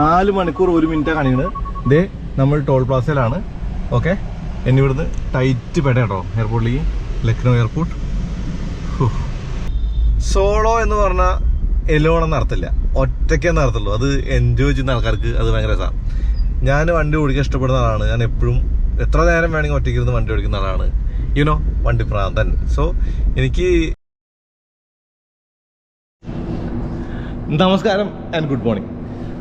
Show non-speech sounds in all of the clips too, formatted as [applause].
നാല് മണിക്കൂർ ഒരു മിനിറ്റാണ് കാണിക്കുന്നത് ഇതേ നമ്മൾ ടോൾ പ്ലാസയിലാണ്. ഓക്കെ? എന്നെ ഇവിടുന്ന് ടൈറ്റ് പെട കേട്ടോ എയർപോർട്ടിലേക്ക്. ലക്നൗ എയർപോർട്ട്. സോളോ എന്ന് പറഞ്ഞാൽ എലോണം നടത്തില്ല. ഒറ്റയ്ക്കേ നടത്തുള്ളൂ. അത് എൻജോയ് ചെയ്യുന്ന ആൾക്കാർക്ക് അത് ഭയങ്കര രസമാണ് ഞാൻ വണ്ടി ഓടിക്കാൻ ഇഷ്ടപ്പെടുന്ന ആളാണ്. ഞാൻ എപ്പോഴും എത്ര നേരം വേണമെങ്കിൽ ഒറ്റയ്ക്ക് ഇരുന്ന് വണ്ടി ഓടിക്കുന്ന ആളാണ്. യുനോ വണ്ടി പ്രാന്തൻ. സോ എനിക്ക് നമസ്കാരം ആൻഡ് ഗുഡ് മോർണിംഗ്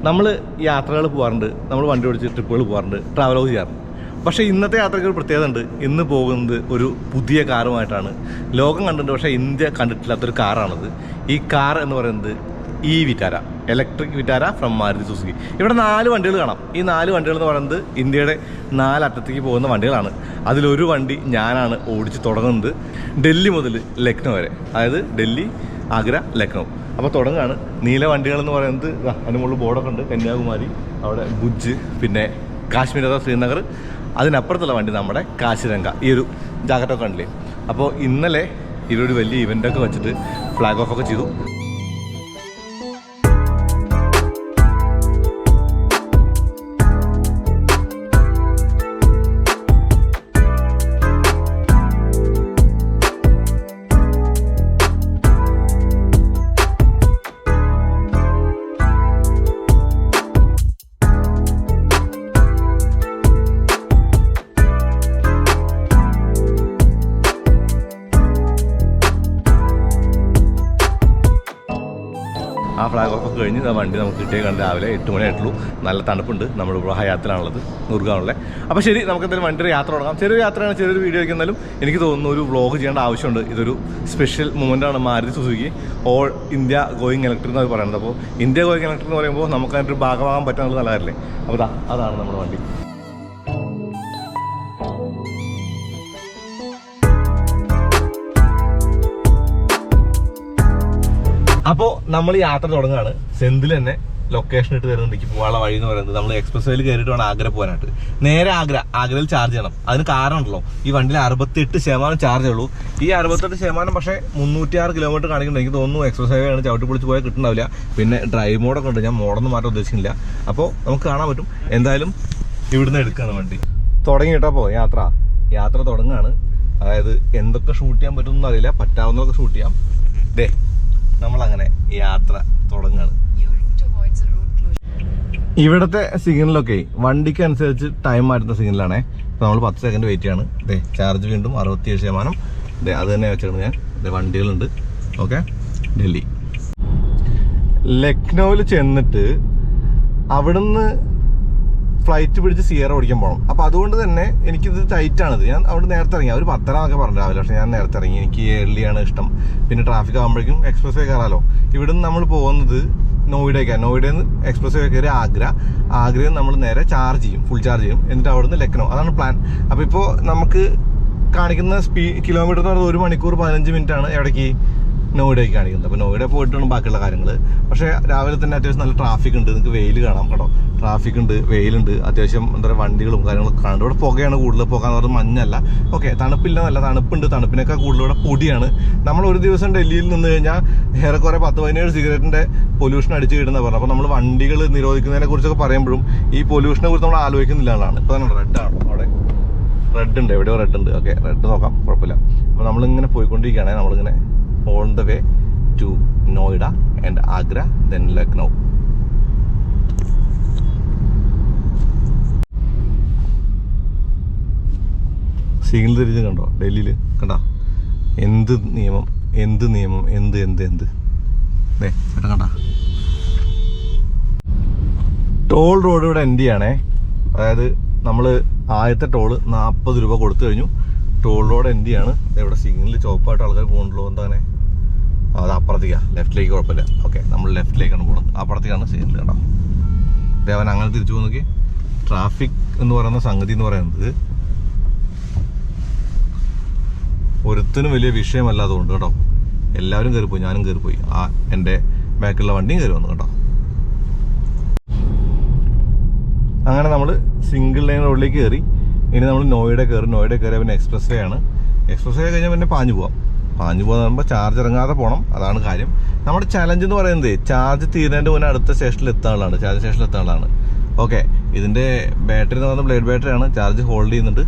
നമ്മൾ യാത്രകൾ പോകാറുണ്ട് നമ്മൾ വണ്ടി ഓടിച്ച് ട്രിപ്പുകൾ പോകാറുണ്ട് ട്രാവലോഗ് ചെയ്യാറുണ്ട്. പക്ഷേ ഇന്നത്തെ യാത്രയ്ക്ക് ഒരു പ്രത്യേകത ഉണ്ട്. ഇന്ന് പോകുന്നത് ഒരു പുതിയ കാറുമായിട്ടാണ്. ലോകം കണ്ടിട്ടുണ്ട്. പക്ഷേ ഇന്ത്യ കണ്ടിട്ടില്ലാത്തൊരു കാറാണത്. ഈ കാർ എന്ന് പറയുന്നത് ഈ Vitara. Electric Vitara from Maruti Suzuki. ഇവിടെ നാല് വണ്ടികൾ കാണാം. ഈ നാല് വണ്ടികൾ എന്ന് പറയുന്നത് ഇന്ത്യയുടെ നാലറ്റത്തേക്ക് പോകുന്ന വണ്ടികളാണ്. അതിലൊരു വണ്ടി ഞാനാണ് ഓടിച്ച് തുടങ്ങുന്നത്. ഡൽഹി മുതൽ ലക്നൗ വരെ. അതായത് ഡൽഹി ആഗ്ര ലക്നൗ. അപ്പോൾ തുടങ്ങുകയാണ് നീല വണ്ടികൾ എന്ന് പറയുന്നത് അതിന് മുകളിൽ ബോർഡൊക്കെ ഉണ്ട്. കന്യാകുമാരി അവിടെ ഭുജ് പിന്നെ കാശ്മീർ അഥവാ ശ്രീനഗർ. അതിനപ്പുറത്തുള്ള വണ്ടി നമ്മുടെ കാശിരംഗ. ഈ ഒരു ജാക്കറ്റൊക്കെ ഉണ്ടല്ലേ അപ്പോൾ ഇന്നലെ ഇവരൊരു വലിയ ഇവന്റൊക്കെ വെച്ചിട്ട് ഫ്ലാഗ് ഓഫ് ഒക്കെ ചെയ്തു. കിട്ടിയ കണ്ട് രാവിലെ എട്ട് മണി ആയിട്ടുള്ളൂ. നല്ല തണുപ്പുണ്ട്. നമ്മൾ ഇവിടെ ഹയാത്തിലാണുള്ളത് നൂർഗാണുള്ളത് അപ്പോൾ ശരി നമുക്ക് എന്തായാലും വണ്ടിയുടെ യാത്ര തുടങ്ങാം. ചെറിയൊരു യാത്രയാണ് ചെറിയൊരു വീഡിയോ വയ്ക്കുന്നാലും എനിക്ക് തോന്നുന്നു ഒരു വ്ലോഗ് ചെയ്യേണ്ട ആവശ്യമുണ്ട്. ഇതൊരു special മൂമെന്റാണ് Maruti Suzuki all India going electric എന്നാണ് പറയുന്നത്. അപ്പോൾ ഇന്ത്യ ഗോയിങ് ഇലക്ട്രിക് എന്ന് പറയുമ്പോൾ നമുക്ക് അതിന്റെ ഒരു ഭാഗമാകാൻ പറ്റാനുള്ള നല്ലതല്ലേ? അപ്പോൾ അതാണ് നമ്മുടെ വണ്ടി. അപ്പോൾ നമ്മൾ യാത്ര തുടങ്ങുകയാണ്. സെന്തിൽ തന്നെ ലൊക്കേഷൻ ഇട്ട് തരുന്നുണ്ട് എനിക്ക് പോകാനുള്ള വഴി എന്ന് പറയുന്നത് നമ്മൾ എക്സ്പ്രസ് വേയിൽ കയറിയിട്ട് വേണം ആഗ്ര പോകാനായിട്ട്. നേരെ ആഗ്ര ആഗ്രയിൽ ചാർജ് ചെയ്യണം. അതിന് കാരണമുണ്ടല്ലോ ഈ വണ്ടിയിൽ അറുപത്തെട്ട് ശതമാനം ചാർജ് ഉള്ളൂ. ഈ അറുപത്തെട്ട് ശതമാനം പക്ഷേ മുന്നൂറ്റി ആറ് കിലോമീറ്റർ കാണിക്കുന്നുണ്ട്. എനിക്ക് തോന്നുന്നു എക്സ്പ്രസ് ഹൈവേ ആണ് ചവിട്ടി പൊളിച്ച് പോയാൽ കിട്ടുന്നുണ്ടാവില്ല. പിന്നെ ഡ്രൈവ് മോഡൊക്കെ ഉണ്ട്. ഞാൻ മോഡൊന്നും മാറ്റാൻ ഉദ്ദേശിക്കുന്നില്ല. അപ്പോൾ നമുക്ക് കാണാൻ പറ്റും. എന്തായാലും ഇവിടുന്ന് എടുക്കുകയാണ് വണ്ടി. തുടങ്ങി കേട്ടപ്പോൾ യാത്ര. യാത്ര തുടങ്ങുകയാണ്. അതായത് എന്തൊക്കെ ഷൂട്ട് ചെയ്യാൻ പറ്റുമെന്ന് അറിയില്ല. പറ്റാവുന്നതൊക്കെ ഷൂട്ട് ചെയ്യാം. ദേ നമ്മളങ്ങനെ യാത്ര തുടങ്ങുകയാണ്. ഇവിടുത്തെ സിഗ്നലൊക്കെ വണ്ടിക്ക് അനുസരിച്ച് ടൈം മാറ്റുന്ന സിഗ്നലാണ്. നമ്മൾ പത്ത് സെക്കൻഡ് വെയിറ്റ് ചെയ്യാണ്. ദേ ചാർജ് വീണ്ടും അറുപത്തിയേഴ് ശതമാനം. ദേ അത് തന്നെ വെച്ചിട്ടുണ്ട് ഞാൻ. ദേ വണ്ടികളുണ്ട്. ഓക്കെ? ഡൽഹി. ലക്നൗവിൽ ചെന്നിട്ട് അവിടുന്ന് ഫ്ലൈറ്റ് പിടിച്ച് സിയറ ഓടിക്കാൻ പോകണം അപ്പോൾ അതുകൊണ്ട് തന്നെ എനിക്കിത് ടൈറ്റാണിത് ഞാൻ അവിടെ നേരത്തെ ഇറങ്ങി. അവർ എന്നൊക്കെ പറഞ്ഞു രാവിലെ. പക്ഷേ ഞാൻ നേരത്തെ ഇറങ്ങി. എനിക്ക് ഏർലിയാണ് ഇഷ്ടം. പിന്നെ ട്രാഫിക് ആകുമ്പോഴേക്കും എക്സ്പ്രസ് വേ കയറാലോ. ഇവിടുന്ന് നമ്മൾ പോകുന്നത് നോയിഡേക്കാണ് നോയിഡയിൽ നിന്ന് എക്സ്പ്രസ് വേ കയറി ആഗ്ര. ആഗ്രയിൽ നിന്ന് നമ്മൾ നേരെ ചാർജ് ചെയ്യും ഫുൾ ചാർജ് ചെയ്യും. എന്നിട്ട് അവിടുന്ന് ലക്നൗ. അതാണ് പ്ലാൻ അപ്പോൾ ഇപ്പോൾ നമുക്ക് കാണിക്കുന്ന സ്പീ കിലോമീറ്റർ എന്ന് പറയുന്നത് ഒരു മണിക്കൂർ പതിനഞ്ച് മിനിറ്റ് ആണ്. എവിടേക്ക്? നോയിഡയ്ക്ക് കാണിക്കുന്നത്. അപ്പോൾ നോയിഡ പോയിട്ടാണ് ബാക്കിയുള്ള കാര്യങ്ങൾ പക്ഷേ രാവിലെ തന്നെ അത്യാവശ്യം നല്ല ട്രാഫിക് ഉണ്ട്. നിങ്ങൾക്ക് വെയിൽ കാണാം കേട്ടോ. ട്രാഫിക് ഉണ്ട് വെയിലുണ്ട്. അത്യാവശ്യം എന്താ പറയുക വണ്ടികളും കാര്യങ്ങളൊക്കെ കാണുന്നുണ്ട് ഇവിടെ പുകയാണ് കൂടുതൽ പുക എന്ന് പറയുന്നത് മഞ്ഞല്ല. ഓക്കെ തണുപ്പില്ലെന്നല്ല തണുപ്പുണ്ട്. തണുപ്പിനേക്കാൾ കൂടുതൽ ഇവിടെ പൊടിയാണ്. നമ്മൾ ഒരു ദിവസം ഡൽഹിയിൽ നിന്ന് കഴിഞ്ഞാൽ ഏറെക്കുറെ പത്ത് പതിനേഴ് സിഗരറ്റിന്റെ പൊല്യൂഷൻ അടിച്ച് കിട്ടുന്ന പറഞ്ഞു അപ്പോൾ നമ്മൾ വണ്ടികൾ നിരോധിക്കുന്നതിനെ കുറിച്ചൊക്കെ പറയുമ്പോഴും ഈ പൊല്യൂഷനെ കുറിച്ച് നമ്മൾ ആലോചിക്കുന്നില്ല എന്നാണ്. ഇപ്പോൾ തന്നെ റെഡാണ് അവിടെ റെഡ് ഉണ്ട്. എവിടെയോ റെഡ് ഉണ്ട്. ഓക്കെ റെഡ് നോക്കാം. കുഴപ്പമില്ല. അപ്പോൾ നമ്മളിങ്ങനെ പോയിക്കൊണ്ടിരിക്കുകയാണെങ്കിൽ നമ്മളിങ്ങനെ on the way to Noida and Agra then Lucknow signal തിരിച്ച് കണ്ടോ? ഡൽഹിയിൽ കണ്ടോ? എന്ത് നിയമം? എന്ത് നിയമം? എന്ത് എന്ത് എന്ത്? ദേ ചേട്ടാ കണ്ട? ടോൾ റോഡ് ഇവിടെ എൻഡ് ചെയ്യണേ. അതായത് നമ്മൾ ആദ്യത്തെ ടോൾ നാൽപ്പത് രൂപ കൊടുത്തു കഴിഞ്ഞു. ടോൾ റോഡ് എൻഡ് ചെയ്യാണ് ഇവിടെ സിഗ്നലിൽ ചോപ്പായിട്ട് ആൾക്കാർ പോകുന്നുള്ളൂ എന്താണ്? അത് അപ്പുറത്തേക്കാണ് ലെഫ്റ്റിലേക്ക് കുഴപ്പമില്ല. ഓക്കെ നമ്മൾ ലെഫ്റ്റിലേക്കാണ് പോകുന്നത് അപ്പുറത്തേക്കാണ് സിഗ്നൽ കേട്ടോ. ദേവൻ അങ്ങനെ തിരിച്ചു പോകുന്നെങ്കിൽ ട്രാഫിക് എന്ന് പറയുന്ന സംഗതി എന്ന് പറയുന്നത് ഒരുത്തിനും വലിയ വിഷയമല്ലാതുകൊണ്ട് കേട്ടോ. എല്ലാവരും കയറിപ്പോയി. ഞാനും കയറിപ്പോയി. ആ എന്റെ ബാക്കിലുള്ള വണ്ടിയും കയറി വന്നു കേട്ടോ. അങ്ങനെ നമ്മൾ സിംഗിൾ ലൈൻ റോഡിലേക്ക് കയറി. ഇനി നമ്മൾ നോയിഡ കയറി നോയിഡ കയറി പിന്നെ എക്സ്പ്രസ് വേ ആണ്. എക്സ്പ്രസ് വേ കഴിഞ്ഞാൽ പിന്നെ പാഞ്ഞു പോവാം. പാഞ്ഞു പോകുമ്പോൾ ചാർജ് ഇറങ്ങാതെ പോകണം അതാണ് കാര്യം. നമ്മുടെ ചലഞ്ച് എന്ന് പറയുന്നത് ചാർജ് തീരുന്നതിന്റെ മുന്നേ അടുത്ത സ്റ്റേഷനിൽ എത്താനുള്ളതാണ് ചാർജ് സ്റ്റേഷനിൽ എത്താനുള്ളതാണ് ഓക്കെ ഇതിന്റെ ബാറ്ററി എന്ന് പറയുന്നത് ബ്ലേഡ് ബാറ്ററി ആണ്. ചാർജ് ഹോൾഡ് ചെയ്യുന്നുണ്ട്.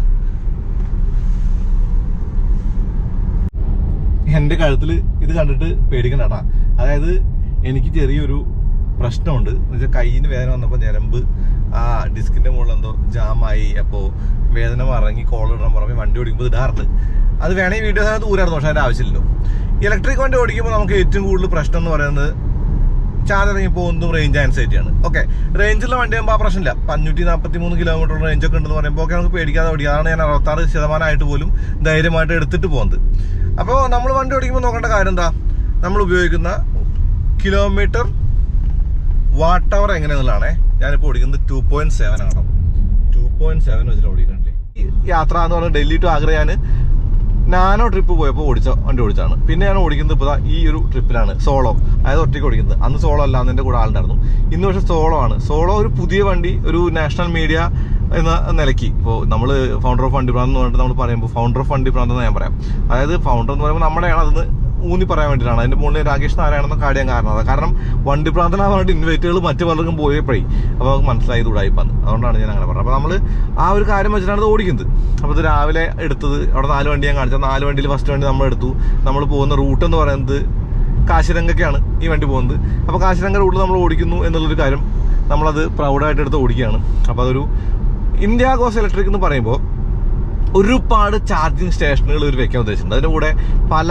എന്റെ കഴുത്തിൽ ഇത് കണ്ടിട്ട് പേടിക്കണ്ട. കേട്ടാ അതായത് എനിക്ക് ചെറിയൊരു പ്രശ്നമുണ്ട്. എന്ന് വെച്ചാൽ കയ്യിന് വേദന വന്നപ്പോൾ ഞരമ്പ് ആ ഡിസ്കിന്റെ മുകളിൽ എന്തോ ജാമായി അപ്പോൾ വേദന മറങ്ങി കോൾ ഇടാൻ പറഞ്ഞ് വണ്ടി ഓടിക്കുമ്പോൾ ഇടാറുണ്ട്. അത് വേണമെങ്കിൽ വീഡിയോ സാധനത്ത് ഊരായിരുന്നു പക്ഷേ അതിന്റെ ആവശ്യമില്ലല്ലോ. ഇലക്ട്രിക് വണ്ടി ഓടിക്കുമ്പോൾ നമുക്ക് ഏറ്റവും കൂടുതൽ പ്രശ്നം എന്ന് പറയുന്നത് ചാർജ് ഇറങ്ങി ഒന്നും റേഞ്ച് ആണ്. ഓക്കെ റേഞ്ചുള്ള വണ്ടി ആകുമ്പോൾ ആ പ്രശ്നമില്ല. അഞ്ഞൂറ്റി നാൽപ്പത്തി മൂന്ന് കിലോമീറ്ററുള്ള റേഞ്ച് ഒക്കെ ഉണ്ടെന്ന് പറയുമ്പോൾ ഒക്കെ നമുക്ക് പേടിക്കാതെ ഓടിക്കുക അതാണ് ഞാൻ അറുപത്താറ് ശതമാനമായിട്ട് പോലും ധൈര്യമായിട്ട് എടുത്തിട്ട് പോകുന്നത്. അപ്പോൾ നമ്മൾ വണ്ടി ഓടിക്കുമ്പോൾ നോക്കേണ്ട കാര്യം എന്താ? നമ്മൾ ഉപയോഗിക്കുന്ന കിലോമീറ്റർ വാട്ട് അവർ എങ്ങനെയാണെന്നുള്ളതാണേ ഞാനിപ്പോൾ ഓടിക്കുന്നത് ടു പോയിന്റ് സെവൻ ആണ് ടു പോയിന്റ് സെവൻ വെച്ചിട്ട് ഓടിക്കുന്നുണ്ട് ഈ യാത്ര എന്ന് പറഞ്ഞാൽ ഡൽഹി ടു ആഗ്ര ഞാൻ നാനോ ട്രിപ്പ് പോയപ്പോൾ ഓടിച്ച വണ്ടി ഓടിച്ചാണ് പിന്നെ ഞാൻ ഓടിക്കുന്നത് ഇപ്പോൾ ഈ ഒരു ട്രിപ്പിലാണ് സോളോ അതായത് ഒറ്റയ്ക്ക് ഓടിക്കുന്നത്. അന്ന് സോളോ അല്ല അന്ന് എന്റെ കൂടെ ആളുണ്ടായിരുന്നു. ഇന്ന് പക്ഷേ സോളോ ആണ്. സോളോ ഒരു പുതിയ വണ്ടി ഒരു നാഷണൽ മീഡിയ എന്ന നിലയ്ക്ക്. ഇപ്പോൾ നമ്മൾ ഫൗണ്ടർ ഓഫ് വണ്ടി പ്രാന്ത് എന്ന് പറഞ്ഞിട്ട് നമ്മൾ പറയുമ്പോൾ ഫൗണ്ടർ ഓഫ് വണ്ടി പ്രാന്ത് എന്ന് ഞാൻ പറയാം. അതായത് ഫൗണ്ടർ എന്ന് പറയുമ്പോൾ നമ്മുടെയാണ് അതെന്ന് ഊന്നി പറയാൻ വേണ്ടിയിട്ടാണ്. അതിന്റെ മുകളിൽ രാകേഷ് നാരായണെന്ന് കാര്യം കാരണം കാരണം വണ്ടി പ്രാന്തനാകാൻ പറഞ്ഞിട്ട് ഇൻവൈറ്റുകൾ മറ്റു പലർക്കും പോയപ്പോഴേ അപ്പോൾ നമുക്ക് മനസ്സിലായത് ഉടായിപ്പാന്ന് അതുകൊണ്ടാണ് ഞാൻ അങ്ങനെ പറഞ്ഞത്. അപ്പോൾ നമ്മൾ ആ ഒരു കാര്യം വെച്ചിട്ടാണ് ഇത് ഓടിക്കുന്നത്. അപ്പോൾ ഇത് രാവിലെ എടുത്തത് അവിടെ നാല് വണ്ടി ഞാൻ കാണിച്ചത്. നാല് വണ്ടിയിൽ ഫസ്റ്റ് വണ്ടി നമ്മൾ എടുത്തു. നമ്മൾ പോകുന്ന റൂട്ട് എന്ന് പറയുന്നത് കാശിരംഗക്കാണ് ഈ വണ്ടി പോകുന്നത്. അപ്പോൾ കാശിരംഗ റൂട്ടിൽ നമ്മൾ ഓടിക്കുന്നു എന്നുള്ളൊരു കാര്യം നമ്മളത് പ്രൗഡായിട്ട് എടുത്ത് ഓടിക്കുകയാണ്. അപ്പോൾ അതൊരു ഇന്ത്യ ഗോസ് ഇലക്ട്രിക് എന്ന് പറയുമ്പോൾ ഒരുപാട് ചാർജിങ് സ്റ്റേഷനുകൾ ഇവർ വെക്കാൻ ഉദ്ദേശിച്ചിട്ടുണ്ട് അതിന്റെ കൂടെ പല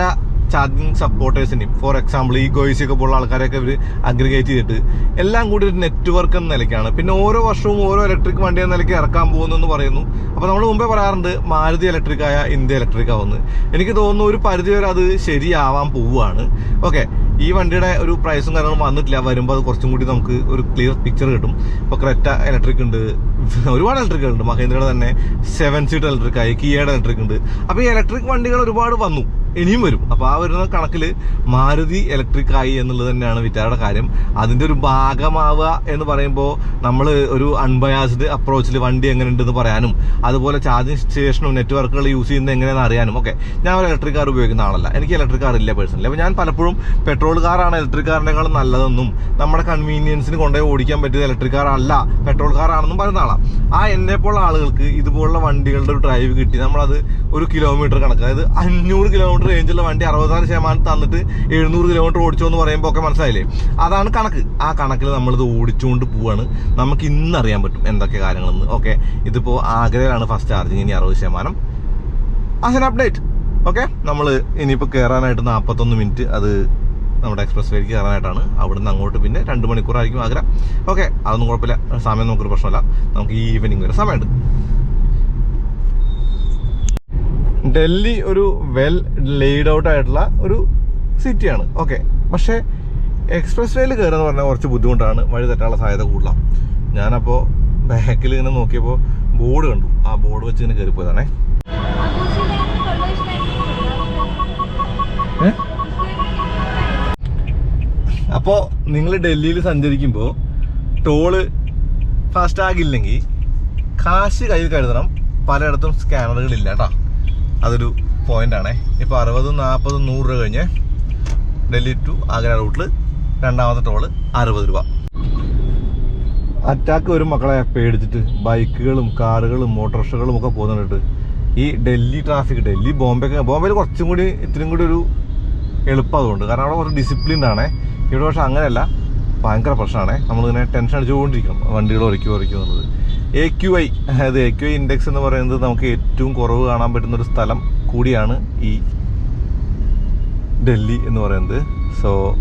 ചാർജിങ് സപ്പോർട്ടേഴ്സിനെയും ഫോർ എക്സാമ്പിൾ ഈ ഗോയ്സൊക്കെ പോലുള്ള ആൾക്കാരൊക്കെ ഇവർ അഗ്രിഗേറ്റ് ചെയ്തിട്ട് എല്ലാം കൂടി ഒരു നെറ്റ്വർക്ക് എന്ന നിലയ്ക്കാണ്. പിന്നെ ഓരോ വർഷവും ഓരോ ഇലക്ട്രിക് വണ്ടി എന്ന നിലയ്ക്ക് ഇറക്കാൻ പോകുന്നു എന്ന് പറയുന്നു. അപ്പോൾ നമ്മൾ മുമ്പേ പറയാറുണ്ട് മാരുതി ഇലക്ട്രിക് ആയ ഇന്ത്യ ഇലക്ട്രിക് ആവുന്നു എനിക്ക് തോന്നുന്നു ഒരു പരിധി വരെ അത് ശരിയാവാൻ പോവുകയാണ്. ഓക്കെ ഈ വണ്ടിയുടെ ഒരു പ്രൈസും കാര്യങ്ങളും വന്നിട്ടില്ല. വരുമ്പോൾ അത് കുറച്ചും കൂടി നമുക്ക് ഒരു ക്ലിയർ പിക്ചർ കിട്ടും. ഇപ്പോൾ ക്രെറ്റ ഇലക്ട്രിക് ഉണ്ട് ഒരുപാട് ഇലക്ട്രിക് ഉണ്ട്. മഹേന്ദ്രയുടെ തന്നെ സെവൻ സീറ്റ് ഇലക്ട്രിക് ആയി കിയയുടെ ഇലക്ട്രിക് ഉണ്ട്. അപ്പോൾ ഈ ഇലക്ട്രിക് വണ്ടികൾ ഒരുപാട് വന്നു. ഇനിയും വരും. അപ്പോൾ ആ വരുന്ന കണക്കിൽ മാരുതി ഇലക്ട്രിക് ആയി എന്നുള്ളത് തന്നെയാണ് വിറ്റാരുടെ കാര്യം. അതിന്റെ ഒരു ഭാഗമാവുക എന്ന് പറയുമ്പോൾ നമ്മൾ ഒരു അൺബയാസ്ഡ് അപ്രോച്ചിൽ വണ്ടി എങ്ങനെ ഉണ്ടെന്ന് പറയാനും അതുപോലെ ചാർജിങ് സ്റ്റേഷനും നെറ്റ്വർക്കുകൾ യൂസ് ചെയ്യുന്നത് എങ്ങനെയാണെന്ന് അറിയാനും ഒക്കെ ഞാൻ ഒരു ഇലക്ട്രിക് കാർ ഉപയോഗിക്കുന്ന ആളല്ല. എനിക്ക് ഇലക്ട്രിക് കാർ ഇല്ല പേഴ്സണലി അപ്പോൾ ഞാൻ പലപ്പോഴും പെട്രോൾ കാറാണ് ഇലക്ട്രിക് കാറിനേക്കാളും നല്ലതെന്നും നമ്മുടെ കൺവീനിയൻസിന് കൊണ്ടുപോയി ഓടിക്കാൻ പറ്റിയത് ഇലക്ട്രിക് കാർ അല്ല പെട്രോൾ കാറാണെന്നും പറയുന്ന ആളാണ് ആ എന്നെ പോലുള്ള ആളുകൾക്ക് ഇതുപോലുള്ള വണ്ടികളുടെ ഒരു ഡ്രൈവ് കിട്ടി. നമ്മളത് ഒരു കിലോമീറ്റർ കണക്ക്. അതായത് അഞ്ഞൂറ് കിലോമീറ്റർ റേഞ്ചുള്ള വണ്ടി അറുപത്താറ് ശതമാനം തന്നിട്ട് എഴുന്നൂറ് കിലോമീറ്റർ ഓടിച്ചു എന്ന് പറയുമ്പോൾ ഒക്കെ മനസ്സിലായില്ലേ? അതാണ് കണക്ക്. ആ കണക്കിൽ നമ്മളിത് ഓടിച്ചുകൊണ്ട് പോവാണ്. നമുക്ക് ഇന്ന് അറിയാൻ പറ്റും എന്തൊക്കെ കാര്യങ്ങളെന്ന്. ഓക്കെ ഇതിപ്പോൾ ആഗ്രഹമാണ് ഫസ്റ്റ് ചാർജിങ് ഇനി അറുപത് ശതമാനം. ആസ് അപ്ഡേറ്റ് ഓക്കെ നമ്മൾ ഇനിയിപ്പോൾ കയറാനായിട്ട് നാൽപ്പത്തൊന്ന് മിനിറ്റ് അത് നമ്മുടെ എക്സ്പ്രസ് വേയിലേക്ക് കയറാനായിട്ടാണ് അവിടുന്ന് അങ്ങോട്ട് പിന്നെ രണ്ട് മണിക്കൂറായിരിക്കും ആഗ്ര ഓക്കെ അതൊന്നും കുഴപ്പമില്ല. സമയം നമുക്കൊരു പ്രശ്നമല്ല. നമുക്ക് ഈ ഈവനിങ് വരെ സമയമുണ്ട്. ഡൽഹി ഒരു വെൽ ലെയ്ഡ് ഔട്ട് ആയിട്ടുള്ള ഒരു സിറ്റിയാണ്. ഓക്കെ പക്ഷേ എക്സ്പ്രസ് വേയിൽ കയറുക പറഞ്ഞാൽ കുറച്ച് ബുദ്ധിമുട്ടാണ്. വഴി തെറ്റാനുള്ള സാധ്യത കൂടുതലാണ് ഞാനപ്പോൾ ബാക്കിൽ ഇങ്ങനെ നോക്കിയപ്പോൾ ബോർഡ് കണ്ടു. ആ ബോർഡ് വെച്ച് ഇങ്ങനെ കയറിപ്പോയതാണേ. ഏ? അപ്പോൾ നിങ്ങൾ ഡൽഹിയിൽ സഞ്ചരിക്കുമ്പോൾ ടോൾ ഫാസ്റ്റ് ഇല്ലെങ്കിൽ കാശ് കയ്യിൽ കരുതണം. പലയിടത്തും സ്കാനറുകളില്ല കേട്ടോ അതൊരു പോയിന്റ് ആണേ. ഇപ്പോൾ അറുപതും നാൽപ്പതും നൂറ് രൂപ കഴിഞ്ഞ് ഡൽഹി ടു ആഗ്ര റൂട്ടിൽ രണ്ടാമത്തെ ടോൾ അറുപത് രൂപ. അറ്റാക്ക് വരും മക്കളെ. പേടിച്ചിട്ട് ബൈക്കുകളും കാറുകളും മോട്ടോറിക്ഷകളും ഒക്കെ പോകുന്നുണ്ട് ഈ ഡൽഹി ട്രാഫിക് ഡൽഹി ബോംബെ ബോംബെയിൽ കുറച്ചും കൂടി ഇത്രയും കൂടി ഒരു എളുപ്പം അതുകൊണ്ട്. കാരണം അവിടെ കുറച്ച് ഡിസിപ്ലിൻഡ് ആണേ. ഇവിടെ പക്ഷെ അങ്ങനെയല്ല. ഭയങ്കര പ്രശ്നമാണേ. നമ്മളിങ്ങനെ ടെൻഷൻ അടിച്ചുകൊണ്ടിരിക്കണം. വണ്ടികൾ ഒരയ്ക്കും ഒരയ്ക്കും എന്നുള്ളത്. എ ക്യു ഐ അതായത് എ ക്യു ഐ ഇൻഡെക്സ് എന്ന് പറയുന്നത് നമുക്ക് ഏറ്റവും കുറവ് കാണാൻ പറ്റുന്ന ഒരു സ്ഥലം കൂടിയാണ് ഈ ഡൽഹി എന്ന് പറയുന്നത്. So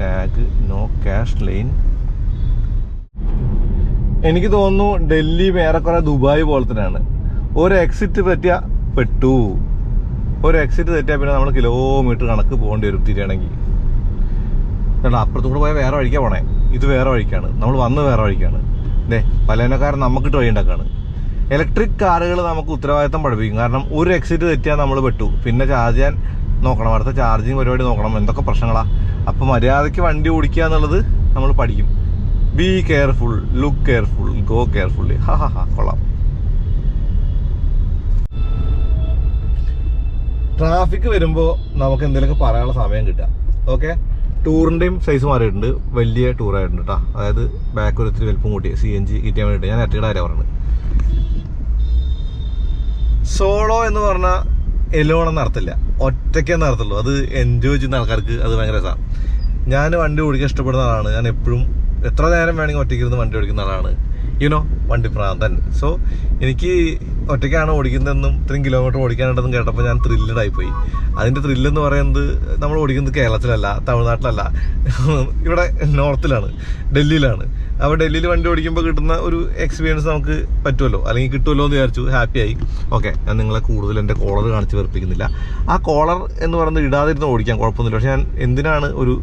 tag no cash lane എനിക്ക് തോന്നുന്നു ഡൽഹി ഏറെക്കുറെ ദുബായ് പോലെ തന്നെയാണ്. ഒരു എക്സിറ്റ് പറ്റിയ പെട്ടു. ഒരു എക്സിറ്റ് തെറ്റിയാൽ പിന്നെ നമ്മൾ കിലോമീറ്റർ കണക്ക് പോകേണ്ടി വരും തിരിയണമെങ്കിൽ കണ്ടോ അപ്പുറത്തും കൂടെ പോയാൽ വേറെ വഴിക്കാണ് പോണേ. ഇത് വേറെ വഴിക്കാണ്. നമ്മൾ വന്ന് വേറെ വഴിക്കാണ്. ദേ പലേനക്കാരൻ നമുക്കിട്ട് വഴിയുണ്ടാക്കാണ് ഇലക്ട്രിക് കാറുകൾ നമുക്ക് ഉത്തരവാദിത്തം പഠിപ്പിക്കും. കാരണം ഒരു എക്സിറ്റ് തെറ്റിയാൽ നമ്മൾ പെട്ടു. പിന്നെ ചാർജ് ചെയ്യാൻ നോക്കണം. അടുത്ത ചാർജിങ് പരിപാടി നോക്കണം. എന്തൊക്കെ പ്രശ്നങ്ങളാണ് അപ്പം മര്യാദയ്ക്ക് വണ്ടി ഓടിക്കുക എന്നുള്ളത് നമ്മൾ പഠിക്കും. Be careful look careful go carefully ഹാ ഹാ ഹാ. കൊള്ളാം. ട്രാഫിക് വരുമ്പോൾ നമുക്ക് എന്തെങ്കിലുമൊക്കെ പറയാനുള്ള സമയം കിട്ടുക. ഓക്കെ ടൂറിന്റെയും സൈസ് മാറിയിട്ടുണ്ട്. വലിയ ടൂർ ആയിട്ടുണ്ട് കേട്ടോ അതായത് ബാക്ക് ഒരു ഇത്തിരി വലുപ്പം കൂട്ടി. സി എൻ ജി കിട്ടാൻ വേണ്ടിയിട്ട് ഞാൻ എട്ടിയുടെ കാര്യം പറയുന്നത് സോളോ എന്ന് പറഞ്ഞാൽ എലോണം നടത്തില്ല. ഒറ്റയ്ക്കേ നടത്തുള്ളൂ. അത് എൻജോയ് ചെയ്യുന്ന ആൾക്കാർക്ക് അത് ഭയങ്കര രസമാണ് ഞാൻ വണ്ടി ഓടിക്കാൻ ഇഷ്ടപ്പെടുന്ന ആളാണ്. ഞാൻ എപ്പോഴും എത്ര നേരം വേണമെങ്കിൽ ഒറ്റയ്ക്ക് ഇരുന്ന് വണ്ടി ഓടിക്കുന്ന ആളാണ്. യുനോ വണ്ടി പ്രാന്തൻ. സോ എനിക്ക് ഒറ്റയ്ക്കാണ് ഓടിക്കുന്നതെന്നും ഇത്രയും കിലോമീറ്റർ ഓടിക്കാനുണ്ടെന്നും കേട്ടപ്പോൾ ഞാൻ ത്രില്ലഡ് ആയിപ്പോയി. അതിന്റെ ത്രില്ലെന്ന് പറയുന്നത് നമ്മൾ ഓടിക്കുന്നത് കേരളത്തിലല്ല തമിഴ്നാട്ടിലല്ല. [laughs] ഇവിടെ നോർത്തിലാണ് ഡൽഹിയിലാണ്. അപ്പോൾ ഡൽഹിയിൽ വണ്ടി ഓടിക്കുമ്പോൾ കിട്ടുന്ന ഒരു എക്സ്പീരിയൻസ് നമുക്ക് പറ്റുമല്ലോ? അല്ലെങ്കിൽ കിട്ടുമല്ലോ എന്ന് വിചാരിച്ചു ഹാപ്പിയായി ഓക്കെ ഞാൻ നിങ്ങളെ കൂടുതൽ എന്റെ കോളർ കാണിച്ച് വെറുപ്പിക്കുന്നില്ല. ആ കോളർ എന്ന് പറയുന്നത് ഇടാതിരുന്ന് ഓടിക്കാൻ കുഴപ്പമൊന്നുമില്ല. പക്ഷേ ഞാൻ എന്തിനാണ് ഒരു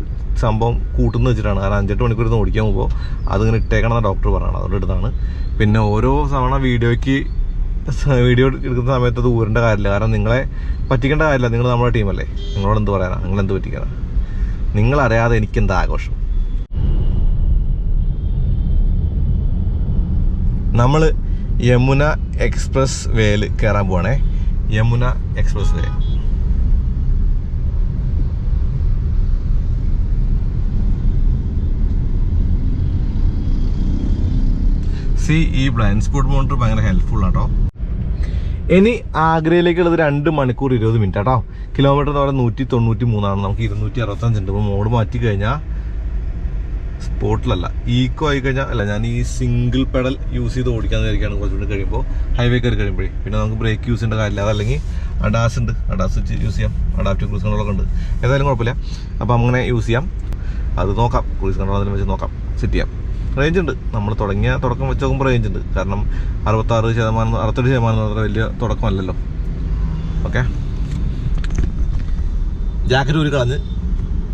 സംഭവം കൂട്ടുന്ന വെച്ചിട്ടാണ്. കാരണം അഞ്ചെട്ട് മണിക്കൂർ ഇരുന്ന് ഓടിക്കാൻ പോകുമ്പോൾ അതിങ്ങനെ ഇട്ടേക്കണമെന്ന് ഡോക്ടർ പറയണം അതുകൊണ്ട് എടുത്താണ് പിന്നെ ഓരോ തവണ വീഡിയോയ്ക്ക് വീഡിയോ എടുക്കുന്ന സമയത്ത് അത് ഊരേണ്ട കാര്യമില്ല. കാരണം നിങ്ങളെ പറ്റിക്കേണ്ട കാര്യമില്ല. നിങ്ങൾ നമ്മുടെ ടീമല്ലേ. നിങ്ങളോട് എന്ത് പറയാനാണ് നിങ്ങൾ എന്ത് പറ്റിക്കാനാണ് നിങ്ങളറിയാതെ എനിക്കെന്താ ആഘോഷം? നമ്മൾ യമുന എക്സ്പ്രസ് വേയിൽ കയറാൻ പോവാണേ. യമുന എക്സ്പ്രസ് വേ. സി ഈ ബ്ലൈൻഡ് സ്പോട്ട് മോണിറ്റർ ഭയങ്കര ഹെൽപ്ഫുൾ ആട്ടോ ഇനി ആഗ്രയിലേക്കുള്ളത് രണ്ട് മണിക്കൂർ ഇരുപത് മിനിറ്റ് കേട്ടോ കിലോമീറ്റർ എന്ന് നൂറ്റി തൊണ്ണൂറ്റി മൂന്നാണ് നമുക്ക് ഇരുന്നൂറ്റി അറുപത്തഞ്ചുണ്ട് അപ്പോൾ മോഡ് മാറ്റി കഴിഞ്ഞാൽ സ്പോട്ടിലല്ല ഈക്കോ ആയി കഴിഞ്ഞാൽ അല്ല ഞാൻ ഈ സിംഗിൾ പെഡൽ യൂസ് ചെയ്ത് ഓടിക്കാൻ വിചാരിക്കുകയാണ് കുറച്ചുകൂടി കഴിയുമ്പോൾ ഹൈവേ കയറി കഴിയുമ്പോഴേ പിന്നെ നമുക്ക് ബ്രേക്ക് യൂസ് ചെയ്യേണ്ട കാര്യമില്ല. അതല്ലെങ്കിൽ അഡാസ് ഉണ്ട്. അഡാസ് വെച്ച് യൂസ് ചെയ്യാം. അഡാപ്റ്റീവ് ക്രൂസ് കൺട്രോളൊക്കെ ഉണ്ട്. ഏതായാലും കുഴപ്പമില്ല. അപ്പോൾ അങ്ങനെ യൂസ് ചെയ്യാം. അത് നോക്കാം. ക്രൂസ് കൺട്രോൾ അതിന് വെച്ച് നോക്കാം. സെറ്റ് ചെയ്യാം. റേഞ്ച് ഉണ്ട്. നമ്മൾ തുടങ്ങിയ തുടക്കം വെച്ച് നോക്കുമ്പോൾ റേഞ്ച് ഉണ്ട്. കാരണം അറുപത്താറ് ശതമാനം അറുപത്തെട്ട് ശതമാനം അത്ര വലിയ തുടക്കമല്ലല്ലോ. ഓക്കെ ജാക്കറ്റ് ഒരു കളഞ്ഞ്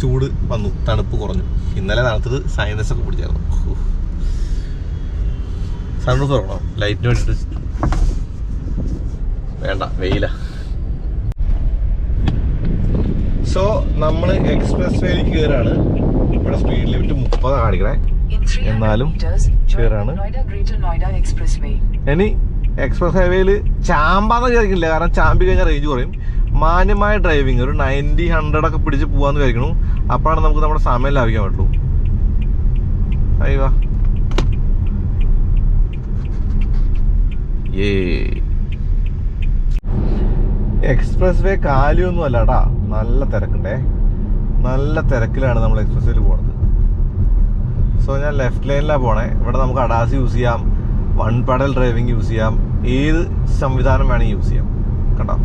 ചൂട് വന്നു. തണുപ്പ് കുറഞ്ഞു. ഇന്നലെ തണുത്തത് സൈനസ് ഒക്കെ പിടിച്ചായിരുന്നു. സൺറൂഫ് തുറക്കണോ? ലൈറ്റിന് വേണ്ടിയിട്ട് വേണ്ട വെയില. സോ നമ്മൾ എക്സ്പ്രസ് വേയിലേക്ക് കയറാണ് ഇവിടെ സ്പീഡ് ലിമിറ്റ് മുപ്പത് കാണിക്കണേ. In 300 എന്നാലും Noida ഇനി എക്സ്പ്രസ് ഹൈവേയിൽ ചാമ്പാന്ന് വിചാരിക്കില്ല. കാരണം ചാമ്പി കഴിഞ്ഞാൽ റേഞ്ച് കുറയും. മാന്യമായ ഡ്രൈവിംഗ് ഒരു നയന്റി ഹൺഡ്രഡ് ഒക്കെ പിടിച്ച് പോകാമെന്ന് വിചാരിക്കണു. അപ്പോഴാണ് നമുക്ക് നമ്മുടെ സമയം ലാഭിക്കാൻ പറ്റുള്ളൂ. അയ്യോ ഏ എക്സ്പ്രസ് വേ കാലിയൊന്നും അല്ലടാ നല്ല തിരക്കുണ്ടേ. നല്ല തിരക്കിലാണ് നമ്മൾ എക്സ്പ്രസ് വേയിൽ പോണത്. സോ ഞാൻ ലെഫ്റ്റ് ലൈനിലാണ് പോണേ. ഇവിടെ നമുക്ക് അഡാസ് യൂസ് ചെയ്യാം. വൺ പാഡൽ ഡ്രൈവിംഗ് യൂസ് ചെയ്യാം. ഏത് സംവിധാനം വേണമെങ്കിൽ യൂസ് ചെയ്യാം. കേട്ടോ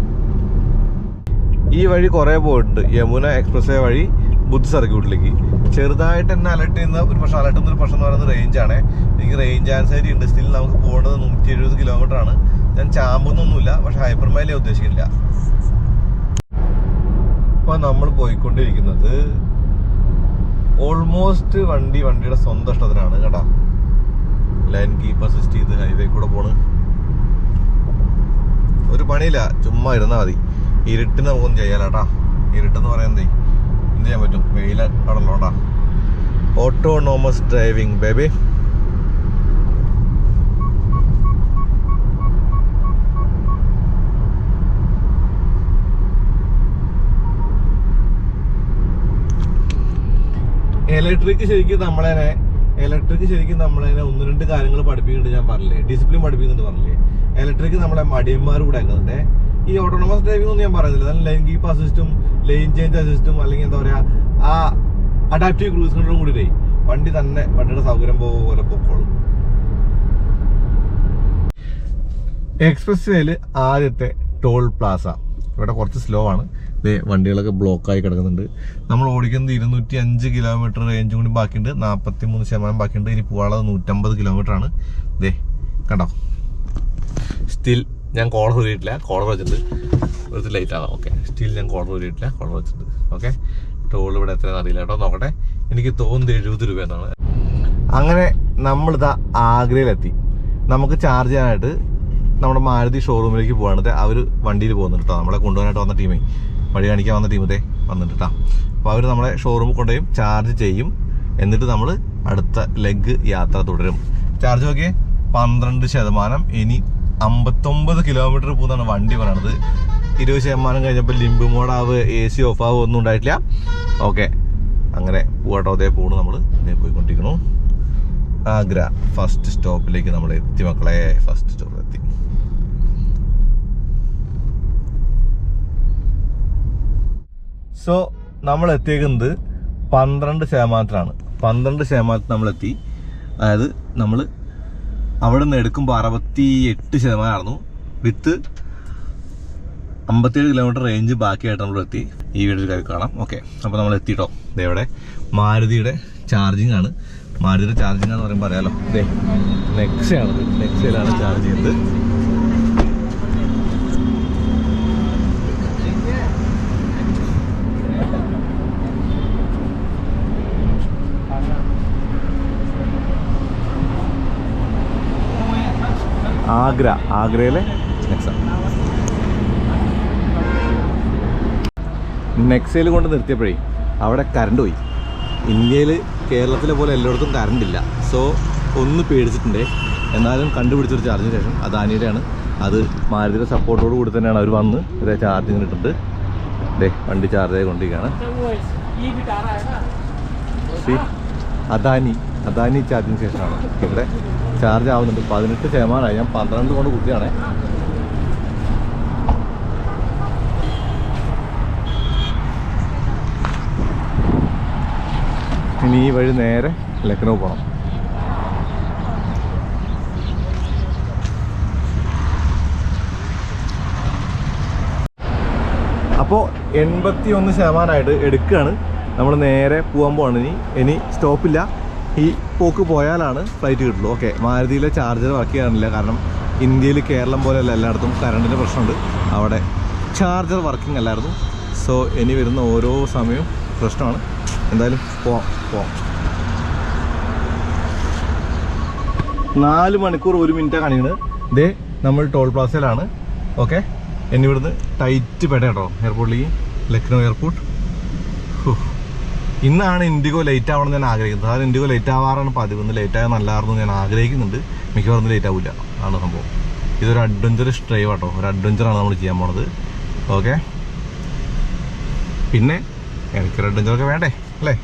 ഈ വഴി കുറേ പോയിട്ടുണ്ട്. യമുന എക്സ്പ്രസ് വേ വഴി ബുദ്ധ് സർക്യൂട്ടിലേക്ക് ചെറുതായിട്ട് എന്നെ അലർട്ട് ചെയ്യുന്ന ഒരു പക്ഷേ അലർട്ട് ഒരു പ്രശ്നം എന്ന് പറയുന്നത് റേഞ്ചാണ് എനിക്ക് റേഞ്ച് ആൻസൈറ്റി ഉണ്ട്. സ്റ്റിൽ നമുക്ക് പോകേണ്ടത് നൂറ്റി എഴുപത് കിലോമീറ്റർ ആണ്. ഞാൻ ചാമ്പൊന്നൊന്നുമില്ല. പക്ഷെ ഹൈപ്പർ മൈലേ ഉദ്ദേശിക്കുന്നില്ല. ഇപ്പൊ നമ്മൾ പോയിക്കൊണ്ടിരിക്കുന്നത് ഓൾമോസ്റ്റ് വണ്ടി വണ്ടിയുടെ സ്വന്തം ഇഷ്ടത്തിനാണ് കേട്ടോ. ലൈൻ കീപ്പ് അസിസ്റ്റ് ചെയ്ത് ഹൈവേ കൂടെ പോണ്. ഒരു പണിയില്ല ചുമ്മാ ഇരുന്നാൽ മതി. ഇരുട്ടിന് നമുക്കൊന്നും ചെയ്യാലാട്ടാ ഇരുട്ടെന്ന് പറയുന്നതേ എന്ത് ചെയ്യാൻ പറ്റും? ഉള്ളോട്ടാ ഓട്ടോണോമസ് ഡ്രൈവിംഗ് ബേബി ഇലക്ട്രിക് ശരിക്കും നമ്മളതിനെ ഇലക്ട്രിക് ശരിക്കും നമ്മളതിനെ ഒന്ന് രണ്ട് കാര്യങ്ങൾ പഠിപ്പിക്കുന്നുണ്ട് ഞാൻ പറഞ്ഞില്ലേ. ഡിസിപ്ലിൻ പഠിപ്പിക്കുന്നുണ്ട് പറഞ്ഞില്ലേ. ഇലക്ട്രിക് നമ്മളെ മടിയന്മാർ കൂടെ ആക്കുന്നുണ്ട്. ഈ ഓട്ടോണമസ് ഡ്രൈവിംഗ് ഒന്നും ഞാൻ പറയുന്നില്ല. നല്ല ലൈൻ കീപ്പ് അസിസ്റ്റും ലൈൻ ചേഞ്ച് അസിസ്റ്റും അല്ലെങ്കിൽ എന്താ പറയാ ആ അഡാപ്റ്റീവ് ക്രൂസ് കൺട്രോളും കൂടി വണ്ടി തന്നെ വണ്ടിയുടെ സൗകര്യം പോലെ പൊക്കോളും. എക്സ്പ്രസ് വേയിൽ ആദ്യത്തെ ടോൾ പ്ലാസ ഇവിടെ കുറച്ച് സ്ലോ ആണ്. ദേ വണ്ടികളൊക്കെ ബ്ലോക്കായി കിടക്കുന്നുണ്ട്. നമ്മൾ ഓടിക്കുന്നത് ഇരുന്നൂറ്റി അഞ്ച് കിലോമീറ്റർ റേഞ്ചും കൂടി ബാക്കിയുണ്ട്. നാൽപ്പത്തി മൂന്ന് ശതമാനം ബാക്കിയുണ്ട്. ഇനി പോകാനുള്ളത് നൂറ്റമ്പത് കിലോമീറ്റർ ആണ്. ദേ കണ്ടോ? സ്റ്റിൽ ഞാൻ കോളർ ഊരിയിട്ടില്ല കോളർ വെച്ചിട്ടുണ്ട്. ഒരു ലൈറ്റ് ആണ്? ഓക്കെ സ്റ്റിൽ ഞാൻ കോളർ ഊരിയിട്ടില്ല കോളർ വെച്ചിട്ടുണ്ട്. ഓക്കെ ടോൾ ഇവിടെ എത്രയാണെന്ന് അറിയില്ല കേട്ടോ. നോക്കട്ടെ. എനിക്ക് തോന്നുന്നത് എഴുപത് രൂപ എന്നാണ്. അങ്ങനെ നമ്മളിതാ ആഗ്രയിലെത്തി. നമുക്ക് ചാർജ് ചെയ്യാനായിട്ട് നമ്മുടെ മാരുതി ഷോറൂമിലേക്ക് പോകുകയാണെങ്കിൽ അവർ വണ്ടിയിൽ പോകുന്നുണ്ട് കേട്ടോ നമ്മളെ കൊണ്ടുപോകാനായിട്ട് വന്ന ടീമേ വഴി കാണിക്കാൻ വന്ന ടീം ഇതേ വന്നിട്ട് അപ്പോൾ അവർ നമ്മളെ ഷോറൂമിൽ കൊണ്ടുപോയി ചാർജ് ചെയ്യും. എന്നിട്ട് നമ്മൾ അടുത്ത ലെഗ് യാത്ര തുടരും. ചാർജ് നോക്കിയേ പന്ത്രണ്ട് ശതമാനം ഇനി അമ്പത്തൊമ്പത് കിലോമീറ്റർ പോകുന്നതാണ് വണ്ടി പറയണത്. ഇരുപത് ശതമാനം കഴിഞ്ഞപ്പോൾ ലിംബ് മോഡാവ് എ സി ഓഫ് ആവ് ഒന്നും ഉണ്ടായിട്ടില്ല. ഓക്കെ അങ്ങനെ പോകട്ടോ അതേ പോണ് നമ്മൾ ഇതേ പോയിക്കൊണ്ടിരിക്കണു ആഗ്ര ഫസ്റ്റ് സ്റ്റോപ്പിലേക്ക് നമ്മൾ എത്തി മക്കളെ. ഫസ്റ്റ് സ്റ്റോപ്പിൽ എത്തി സോ നമ്മൾ എത്തിയേക്കുന്നത് പന്ത്രണ്ട് ശതമാനത്തിലാണ്. പന്ത്രണ്ട് ശതമാനത്തിൽ നമ്മൾ എത്തി അതായത് നമ്മൾ അവിടെ നിന്ന് എടുക്കുമ്പോൾ അറുപത്തി എട്ട് ശതമാനമായിരുന്നു വിത്ത് അമ്പത്തേഴ് കിലോമീറ്റർ റേഞ്ച് ബാക്കിയായിട്ട് നമ്മൾ എത്തി ഈ വീഡിയോയിൽ കാര്യം കാണാം. ഓക്കെ അപ്പോൾ നമ്മൾ എത്തിയിട്ടോ ഇതേവിടെ മാരുതിയുടെ ചാർജിങ് ആണ്. മാരുതിയുടെ ചാർജിങ് എന്ന് പറയുമ്പോൾ അറിയാലോ. ഇതേ നെക്സയാണത് നെക്സയിലാണ് ചാർജ് ചെയ്യുന്നത്. ആഗ്ര ആഗ്രയിലെ നെക്സ നെക്സയിൽ കൊണ്ട് നിർത്തിയപ്പോഴേ അവിടെ കറണ്ട് പോയി. ഇന്ത്യയിൽ കേരളത്തിലെ പോലെ എല്ലായിടത്തും കറണ്ട് ഇല്ല. സോ ഒന്ന് പേടിച്ചിട്ടുണ്ട്. എന്നാലും കണ്ടുപിടിച്ചൊരു ചാർജിന് ശേഷം അത് അനിയുടെയാണ്. അത് മാരുതിയുടെ സപ്പോർട്ടോട് കൂടി തന്നെയാണ് അവർ വന്ന് ഇതേ ചാർജിങ് ഇട്ടിട്ട് ദേ വണ്ടി ചാർജ് ചെയ്ത് കൊണ്ടിരിക്കുകയാണ്. See, അദാനി അദാനി ചാർജിങ് സ്റ്റേഷനാണ് ഇവിടെ ചാർജ് ആവുന്നുണ്ട്. പതിനെട്ട് ശതമാനമായി. ഞാൻ പന്ത്രണ്ട് കൊണ്ട് കുട്ടിയാണേ ഇനി ഈ വഴി നേരെ ലക്നൗ പോകണം അപ്പോൾ എൺപത്തി ഒന്ന് ശതമാനമായിട്ട് എടുക്കുകയാണ്. നമ്മൾ നേരെ പോകാൻ പോകണം ഇനി ഇനി സ്റ്റോപ്പില്ല ഈ പോക്ക് പോയാലാണ് ഫ്ലൈറ്റ് കിട്ടുള്ളൂ. ഓക്കെ മാരുതിയിലെ ചാർജർ വർക്ക് ചെയ്യാനില്ല. കാരണം ഇന്ത്യയിൽ കേരളം പോലെയല്ല എല്ലായിടത്തും കറണ്ടിന്റെ പ്രശ്നമുണ്ട്. അവിടെ ചാർജർ വർക്കിംഗ് അല്ലായിരുന്നു. സോ ഇനി വരുന്ന ഓരോ സമയവും പ്രശ്നമാണ്. എന്തായാലും പോവാം പോവാം. നാല് മണിക്കൂർ ഒരു മിനിറ്റാണ് കാണിക്കുന്നത് ദേ നമ്മൾ ടോൾ പ്ലാസയിലാണ് ഓക്കെ എന്നിവിടുന്ന് ടൈറ്റ് പെട കേട്ടോ. എയർപോർട്ടിലേക്ക് ലക്നൗ എയർപോർട്ട്. ഇന്നാണ് ഇൻഡിഗോ ലേറ്റ് ആവണം ഞാൻ ആഗ്രഹിക്കുന്നത്. അതായത് ഇൻഡിഗോ ലേറ്റ് ആവാറാണ് പതിവ്. ഇന്ന് ലേറ്റ് ആയാൽ നല്ലതായിരുന്നു ഞാൻ ആഗ്രഹിക്കുന്നുണ്ട്. മിക്കവാറും ലേറ്റ് ആവില്ല ആണ് സംഭവം. ഇതൊരു അഡ്വഞ്ചറസ് ഡ്രൈവ് കേട്ടോ ഒരു അഡ്വഞ്ചറാണ് നമ്മൾ ചെയ്യാൻ പോണത്. ഓക്കെ പിന്നെ എനിക്കൊരു അഡ്വഞ്ചറൊക്കെ വേണ്ടേ? അല്ലേ?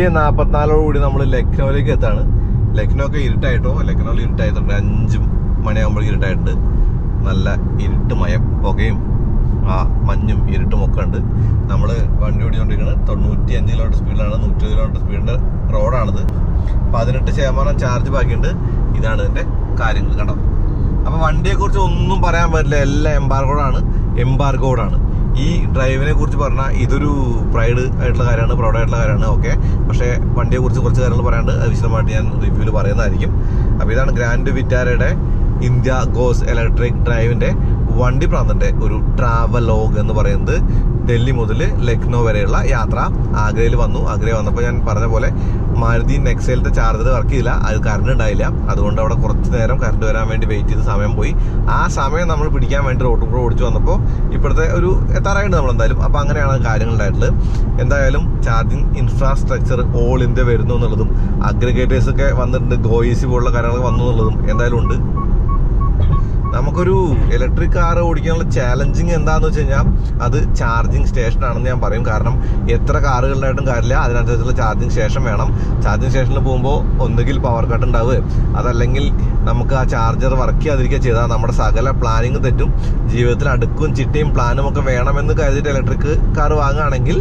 അഞ്ച് നാൽപ്പത്തിനാലോട് കൂടി നമ്മൾ ലക്നൗവിലേക്ക് എത്താണ്. ലക്നൗ ഒക്കെ ഇരുട്ടായിട്ടോ ലക്നൗവിൽ ഇരുട്ടായിട്ടുണ്ട്. അഞ്ച് മണിയാകുമ്പോഴേക്കും ഇരുട്ടായിട്ടുണ്ട്. നല്ല ഇരുട്ട് മയം പുകയും ആ മഞ്ഞും ഇരുട്ടും ഒക്കെ ഉണ്ട്. നമ്മൾ വണ്ടി ഓടിച്ചുകൊണ്ടിരിക്കുന്നത് തൊണ്ണൂറ്റി അഞ്ച് കിലോമീറ്റർ സ്പീഡിലാണ് നൂറ്റി കിലോമീറ്റർ സ്പീഡിന്റെ റോഡാണിത്. പതിനെട്ട് ശതമാനം ചാർജ് ബാക്കിയുണ്ട്. ഇതാണ് ഇതിന്റെ കാര്യങ്ങൾ കണ്ടോ? അപ്പോൾ വണ്ടിയെക്കുറിച്ച് ഒന്നും പറയാൻ പറ്റില്ല. എല്ലാം എംബാർഗോഡാണ് എംബാർഗോഡാണ് ഈ ഡ്രൈവിനെ കുറിച്ച് പറഞ്ഞാൽ ഇതൊരു പ്രൈഡ് ആയിട്ടുള്ള കാര്യമാണ് പ്രൗഡായിട്ടുള്ള കാര്യമാണ് ഓക്കെ പക്ഷേ വണ്ടിയെ കുറിച്ച് കുറച്ച് കാര്യങ്ങൾ പറയാണ്ട് അത് വിശദമായിട്ട് ഞാൻ റിവ്യൂവിൽ പറയുന്നതായിരിക്കും. അപ്പോൾ ഇതാണ് ഗ്രാൻഡ് വിറ്റാരയുടെ ഇന്ത്യ ഗോസ് ഇലക്ട്രിക് ഡ്രൈവിന്റെ വണ്ടി പ്രാന്തന്റെ ഒരു ട്രാവലോഗ് എന്ന് പറയുന്നത്. ഡൽഹി മുതൽ ലക്നൗ വരെയുള്ള യാത്ര ആഗ്രയിൽ വന്നു. ആഗ്രയിൽ വന്നപ്പോൾ ഞാൻ പറഞ്ഞ പോലെ മാരുതി നെക്സൈലത്തെ ചാർജർ വർക്ക് ചെയ്തില്ല. അത് കറണ്ട് ഉണ്ടായില്ല അതുകൊണ്ട് അവിടെ കുറച്ച് നേരം കറണ്ട് വരാൻ വേണ്ടി വെയിറ്റ് ചെയ്ത് സമയം പോയി. ആ സമയം നമ്മൾ പിടിക്കാൻ വേണ്ടി റോഡ് കൂടെ ഓടിച്ചു വന്നപ്പോൾ ഇപ്പോഴത്തെ ഒരു എത്താറായിട്ട് നമ്മൾ എന്തായാലും. അപ്പോൾ അങ്ങനെയാണ് കാര്യങ്ങൾ ഉണ്ടായിട്ടുള്ളത്. എന്തായാലും ചാർജിങ് ഇൻഫ്രാസ്ട്രക്ചർ ഓൾ ഇന്ത്യ വരുന്നു എന്നുള്ളതും അഗ്രിഗേറ്റേഴ്സ് ഒക്കെ വന്നിട്ടുണ്ട് ഗോയിസി പോലുള്ള കാര്യങ്ങളൊക്കെ വന്നു എന്നുള്ളതും എന്തായാലും ഉണ്ട്. നമുക്കൊരു ഇലക്ട്രിക് കാർ ഓടിക്കാനുള്ള ചാലഞ്ചിങ് എന്താന്ന് വെച്ച് കഴിഞ്ഞാൽ അത് ചാർജിങ് സ്റ്റേഷൻ ആണെന്ന് ഞാൻ പറയും. കാരണം എത്ര കാറുകളിലായിട്ടും കാര്യമില്ല. അതിനനുസരിച്ചുള്ള ചാർജിങ് സ്റ്റേഷൻ വേണം. ചാർജിങ് സ്റ്റേഷനിൽ പോകുമ്പോൾ ഒന്നുകിൽ പവർ കട്ട് ഉണ്ടാവുക. അതല്ലെങ്കിൽ നമുക്ക് ആ ചാർജർ വർക്ക് ചെയ്യാതിരിക്കുക ചെയ്താൽ നമ്മുടെ സകല പ്ലാനിങ് തെറ്റും ജീവിതത്തിൽ അടുക്കും ചിട്ടയും പ്ലാനും ഒക്കെ വേണമെന്ന് കരുതിയിട്ട് ഇലക്ട്രിക് കാർ വാങ്ങുകയാണെങ്കിൽ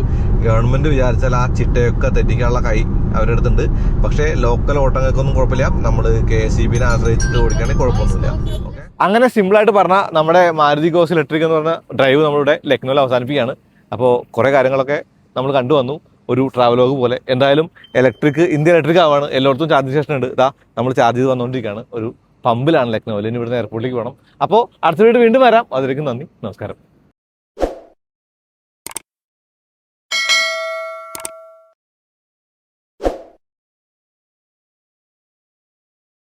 ഗവൺമെന്റ് വിചാരിച്ചാൽ ആ ചിട്ടയൊക്കെ തെറ്റിക്കാനുള്ള കൈ അവരുടെ അടുത്തുണ്ട്. പക്ഷേ ലോക്കൽ ഓട്ടങ്ങൾക്കൊന്നും കുഴപ്പമില്ല. നമ്മൾ കെ എസ് ഇ ബിനെ ആശ്രയിച്ചിട്ട് ഓടിക്കുകയാണെങ്കിൽ കുഴപ്പമൊന്നുമില്ല. അങ്ങനെ സിമ്പിളായിട്ട് പറഞ്ഞാൽ നമ്മുടെ മാരുതി ഗോസ് ഇലക്ട്രിക് എന്ന് പറഞ്ഞ ഡ്രൈവ് നമ്മളിവിടെ ലക്നൗവിൽ അവസാനിപ്പിക്കുകയാണ്. അപ്പോൾ കുറേ കാര്യങ്ങളൊക്കെ നമ്മൾ കണ്ടു വന്നു. ഒരു ട്രാവലോഗ് പോലെ. എന്തായാലും ഇലക്ട്രിക് ഇന്ത്യ ഇലക്ട്രിക് ആവാണ്. എല്ലായിടത്തും ചാർജിങ് സ്റ്റേഷൻ ഉണ്ട്. ഇതാ നമ്മൾ ചാർജ് ചെയ്ത് വന്നുകൊണ്ടിരിക്കുകയാണ് ഒരു പമ്പിലാണ് ലക്നൗവിൽ. ഇനി ഇവിടുന്ന് എയർപോർട്ടിലേക്ക് പോകണം അപ്പോൾ അടുത്ത വീട് വീണ്ടും വരാം. അതിലേക്ക് നന്ദി. നമസ്കാരം.